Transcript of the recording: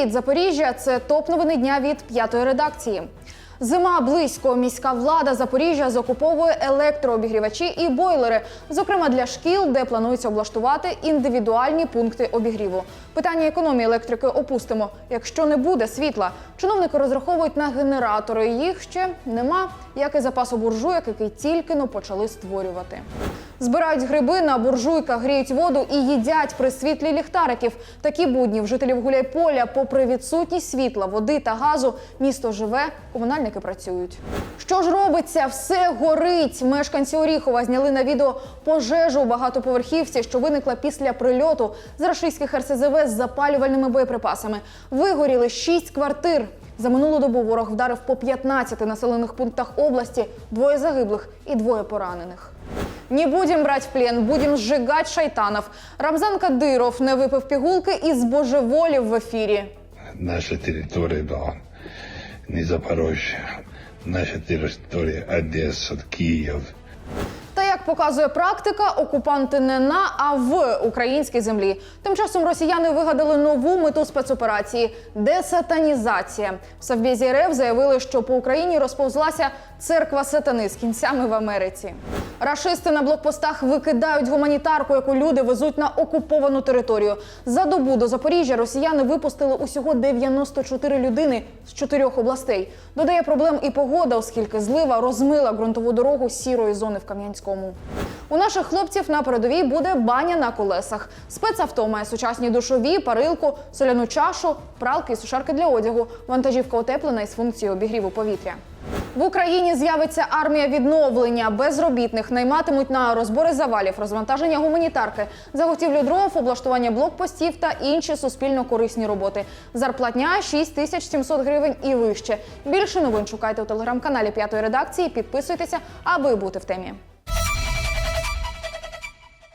Привіт, Запоріжжя! Це топ новини дня від п'ятої редакції. Зима близько. Міська влада Запоріжжя закуповує електрообігрівачі і бойлери, зокрема для шкіл, де планується облаштувати індивідуальні пункти обігріву. Питання економії електрики опустимо. Якщо не буде світла, чиновники розраховують на генератори. Їх ще нема, як і запасу буржуйок, який тільки но почали створювати. Збирають гриби на буржуйках, гріють воду і їдять при світлі ліхтариків. Такі будні в жителів Гуляйполя, попри відсутність світла, води та газу, місто живе, комунальники працюють. Що ж робиться? Все горить. Мешканці Оріхова зняли на відео пожежу у багатоповерхівці, що виникла після прильоту з рашистських РСЗВ з запалювальними боєприпасами. Вигоріли шість квартир. За минулу добу ворог вдарив по 15 населених пунктах області, двоє загиблих і двоє поранених. Не будем брать в плен, будем сжигать шайтанов. Рамзан Кадиров не випив пігулки і збожеволів в ефірі. наша територія, да, не Запорожжя, наша територія Одеса, Київ. Показує практика, окупанти не на, а в українській землі. Тим часом росіяни вигадали нову мету спецоперації десатанізація. В Совбезі РФ заявили, що по Україні розповзлася церква сатани з кінцями в Америці. Рашисти на блокпостах викидають гуманітарку, яку люди везуть на окуповану територію. За добу до Запоріжжя росіяни випустили усього 94 людини з чотирьох областей. Додає проблем і погода, оскільки злива розмила ґрунтову дорогу сірої зони в Кам'янському. У наших хлопців на передовій буде баня на колесах. Спецавто має сучасні душові, парилку, соляну чашу, пралки і сушарки для одягу. Вантажівка утеплена із функцією обігріву повітря. В Україні з'явиться армія відновлення. Безробітних найматимуть на розбори завалів, розвантаження гуманітарки, заготівлю дров, облаштування блокпостів та інші суспільно корисні роботи. Зарплатня 6700 гривень і вище. Більше новин шукайте у телеграм-каналі П'ятої редакції. Підписуйтеся, аби бути в темі.